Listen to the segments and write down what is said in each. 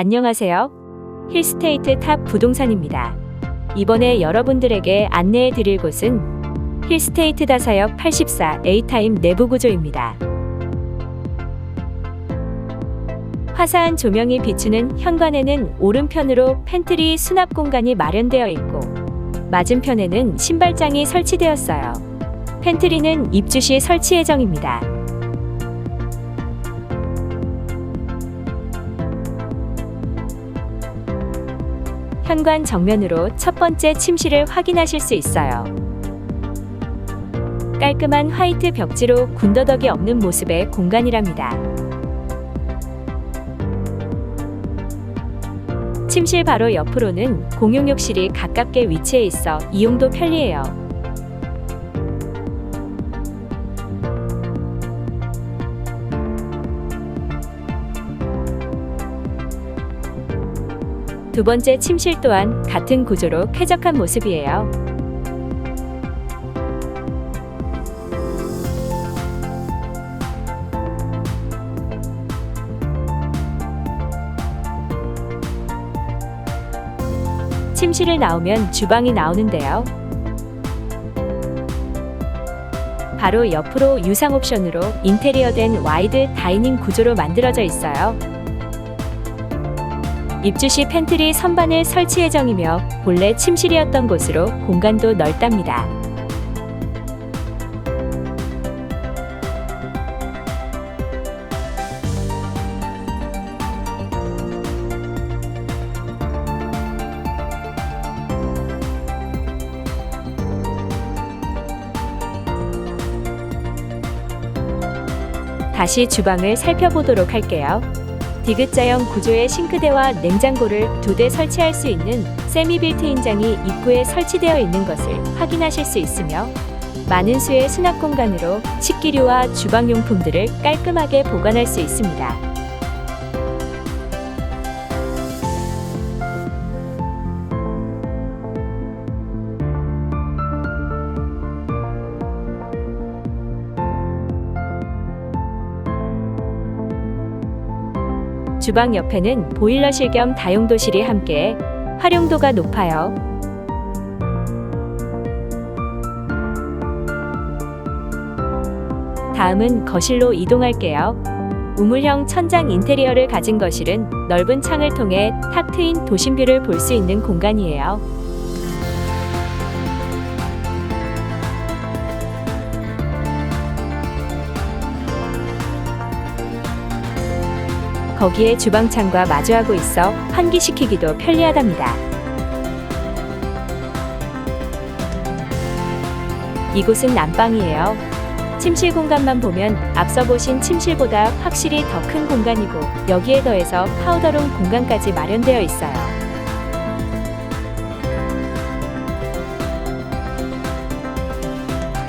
안녕하세요. 힐스테이트 탑 부동산입니다. 이번에 여러분들에게 안내해 드릴 곳은 힐스테이트 다사역 84 A타임 내부 구조입니다. 화사한 조명이 비추는 현관에는 오른편으로 팬트리 수납 공간이 마련되어 있고 맞은편에는 신발장이 설치되었어요. 팬트리는 입주 시 설치 예정입니다. 현관 정면으로 첫 번째 침실을 확인하실 수 있어요. 깔끔한 화이트 벽지로 군더더기 없는 모습의 공간이랍니다. 침실 바로 옆으로는 공용 욕실이 가깝게 위치해 있어 이용도 편리해요. 두 번째 침실 또한 같은 구조로 쾌적한 모습이에요. 침실을 나오면 주방이 나오는데요. 바로 옆으로 유상 옵션으로 인테리어된 와이드 다이닝 구조로 만들어져 있어요. 입주 시 팬트리 선반을 설치 예정이며 본래 침실이었던 곳으로 공간도 넓답니다. 다시 주방을 살펴보도록 할게요. 디귿자형 구조의 싱크대와 냉장고를 두 대 설치할 수 있는 세미 빌트인장이 입구에 설치되어 있는 것을 확인하실 수 있으며 많은 수의 수납 공간으로 식기류와 주방용품들을 깔끔하게 보관할 수 있습니다. 주방 옆에는 보일러실 겸 다용도실이 함께 활용도가 높아요. 다음은 거실로 이동할게요. 우물형 천장 인테리어를 가진 거실은 넓은 창을 통해 탁 트인 도심뷰를 볼 수 있는 공간이에요. 거기에 주방창과 마주하고 있어 환기시키기도 편리하답니다. 이곳은 난방이에요. 침실 공간만 보면 앞서 보신 침실보다 확실히 더 큰 공간이고 여기에 더해서 파우더룸 공간까지 마련되어 있어요.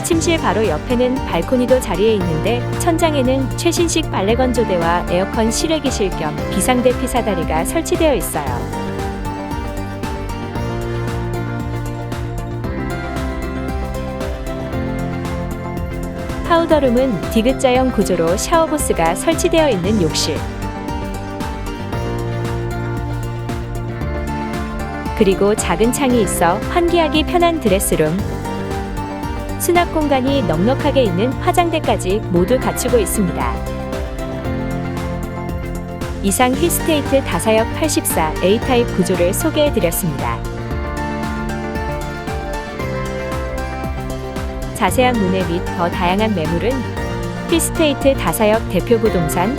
침실 바로 옆에는 발코니도 자리해 있는데 천장에는 최신식 빨래 건조대와 에어컨 실외기실 겸 비상대 피 사다리가 설치되어 있어요. 파우더룸은 디귿자형 구조로 샤워부스가 설치되어 있는 욕실. 그리고 작은 창이 있어 환기하기 편한 드레스룸. 수납 공간이 넉넉하게 있는 화장대까지 모두 갖추고 있습니다. 이상 힐스테이트 다사역 84 A타입 구조를 소개해 드렸습니다. 자세한 문의 및 더 다양한 매물은 힐스테이트 다사역 대표 부동산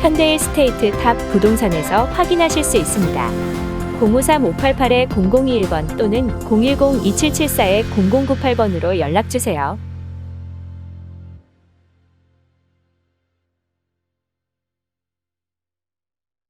현대힐스테이트 탑 부동산에서 확인하실 수 있습니다. 053-588-0021번 또는 010-2774-0098번으로 연락주세요.